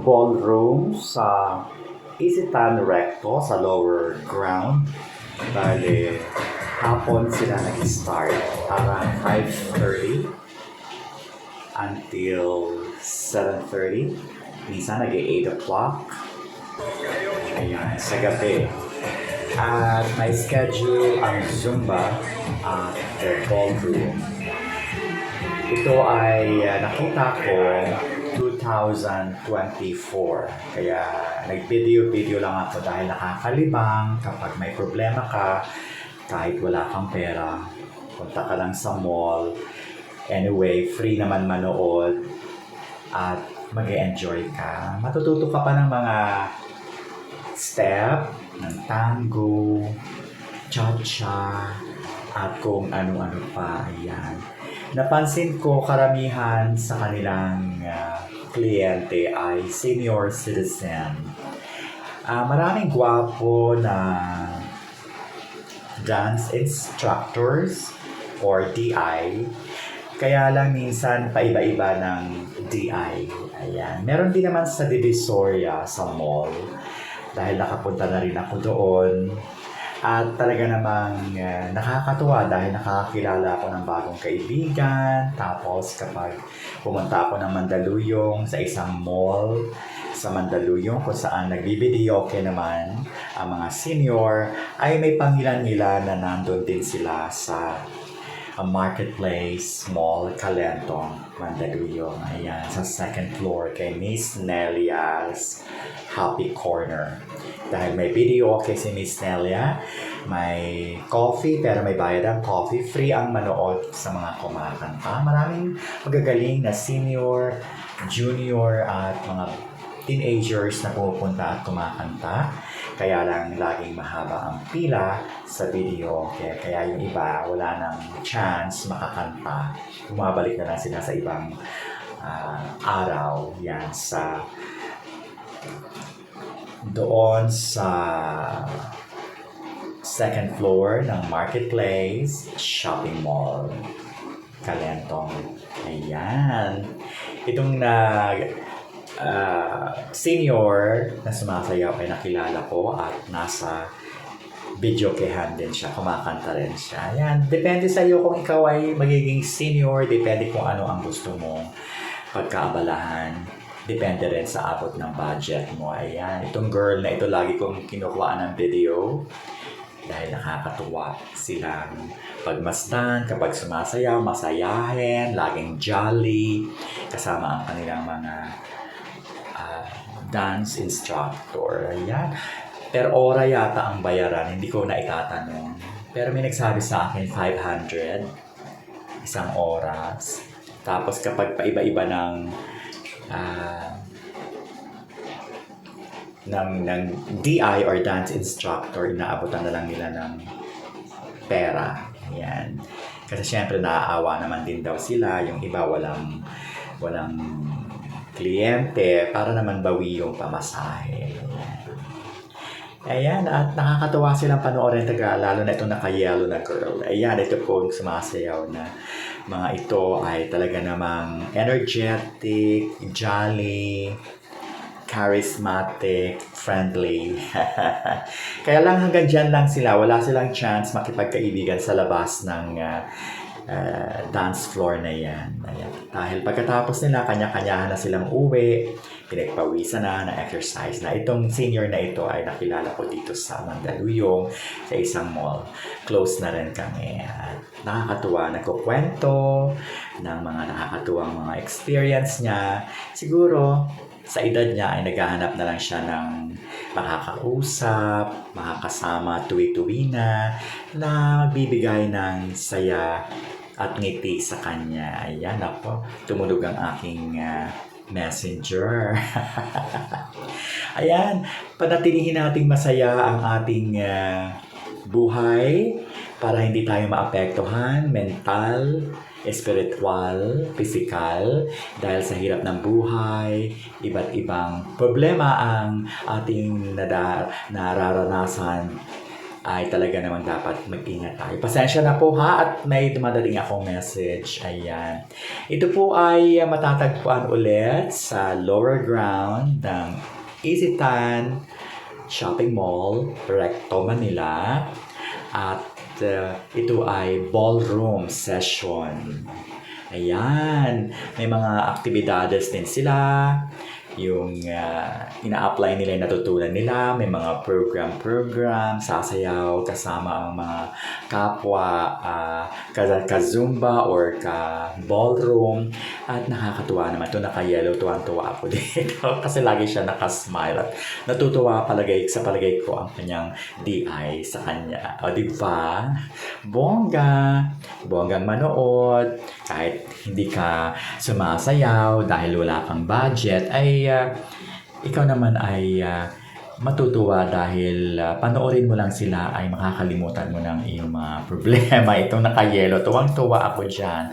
ballroom sa Isitan Recto sa lower ground. Bale, hapon sila nag-start around 5.30 until 7.30. Minsan nag-8 o'clock. Ayan, sa gabi. At may schedule ang Zumba at the ballroom. Ito ay uh, nakita ko 2024. Kaya nag-video-video lang ako dahil nakakalibang kapag may problema ka, kahit wala kang pera, punta ka lang sa mall. Anyway, free naman manood at mag enjoy ka. Matututo ka pa ng mga step, ng tango, cha-cha, at kung ano-ano pa. Ayan. Napansin ko karamihan sa kanilang ah, kliyente ay senior citizen. Ah, maraming gwapo na dance instructors or DI. Kaya lang minsan paiba-iba ng DI. Ayan. Meron din naman sa Divisoria sa mall dahil nakapunta na rin ako doon. At talaga namang eh, nakakatuwa dahil nakakakilala ako ng bagong kaibigan. Tapos kapag pumunta ako ng Mandaluyong sa isang mall sa Mandaluyong kung saan nagbibideo okay naman ang mga senior ay may pangilan-ngilan na nandun din sila sa a marketplace mall Calentong, Mandaluyong. Ayan, sa second floor kay Miss Nelia's Happy Corner. Dahil may video okay si Miss Nelia, may coffee pero may bayad ang coffee. Free ang manood sa mga kumakanta. Maraming magagaling na senior, junior at mga teenagers na pumupunta at kumakanta. Kaya lang laging mahaba ang pila sa video. Kaya, kaya yung iba wala nang chance makakanta. Bumabalik na lang sila sa ibang ah, araw. Yan sa doon sa second floor ng Marketplace Shopping Mall. Kalentong. Ayan. Itong na ah, senior na sumasayaw ay nakilala ko at nasa video kehan din siya, kumakanta rin siya. Ayan, depende sa iyo kung ikaw ay magiging senior, depende kung ano ang gusto mo pagkaabalahan. Depende rin sa abot ng budget mo. Ayan, itong girl na ito lagi kong kinukuha ng video dahil nakakatuwa silang pagmasdan kapag sumasayaw, masayahin, laging jolly, kasama ang kanilang mga ah, dance instructor. Ayan. Per ora yata ang bayaran, hindi ko na itatanong. Pero may nagsabi sa akin 500 isang oras. Tapos kapag paiba-iba ng ah, ng, ng DI or dance instructor, inaabotan na lang nila ng pera. Yan. Kasi syempre naaawa naman din daw sila, yung iba walang walang kliyente para naman bawi yung pamasahe. Yan. Ayan, at nakakatuwa silang panoorin taga, lalo na itong naka-yellow na girl. Ayan, ito po yung sumasayaw na mga ito ay talaga namang energetic, jolly, charismatic, friendly. Kaya lang hanggang dyan lang sila. Wala silang chance makipagkaibigan sa labas ng ah, ah, dance floor na yan. Ayan. Dahil pagkatapos nila, kanya-kanyahan na silang uwi, pinagpawisan na, na-exercise na. Itong senior na ito ay nakilala ko dito sa Mandaluyong sa isang mall. Close na rin kami. At nakakatuwa, nagkukwento ng mga nakakatuwang mga experience niya. Siguro, sa edad niya ay naghahanap na lang siya ng makakausap, makakasama tuwi-tuwi na, na magbibigay ng saya at ngiti sa kanya. Ayan ako, tumulog ang aking ah, messenger. Ayan, panatilihin nating masaya ang ating ah, buhay para hindi tayo maapektuhan mental, espiritual, physical dahil sa hirap ng buhay, iba't ibang problema ang ating nararanasan ay talaga naman dapat mag-ingat tayo. Pasensya na po ha at may dumadating akong message. Ayan. Ito po ay matatagpuan ulit sa lower ground ng Isitan Shopping Mall, Recto, Manila. At uh, ito ay ballroom session. Ayan. May mga aktibidades din sila. Yung uh, ina-apply nila yung natutunan nila. May mga program-program, sasayaw kasama ang mga kapwa uh, ka- ka-zumba or ka-ballroom. At nakakatuwa naman. Ito naka-yellow. Tuwan-tuwa ako dito. Kasi lagi siya nakasmile. At natutuwa palagay sa palagay ko ang kanyang DI sa kanya. O, di ba? Bongga. Bonggang manood. Kahit hindi ka sumasayaw dahil wala kang budget, ay ah, ikaw naman ay ah, matutuwa dahil ah, panoorin mo lang sila ay makakalimutan mo ng iyong mga problema. Itong nakayelo, tuwang-tuwa ako dyan.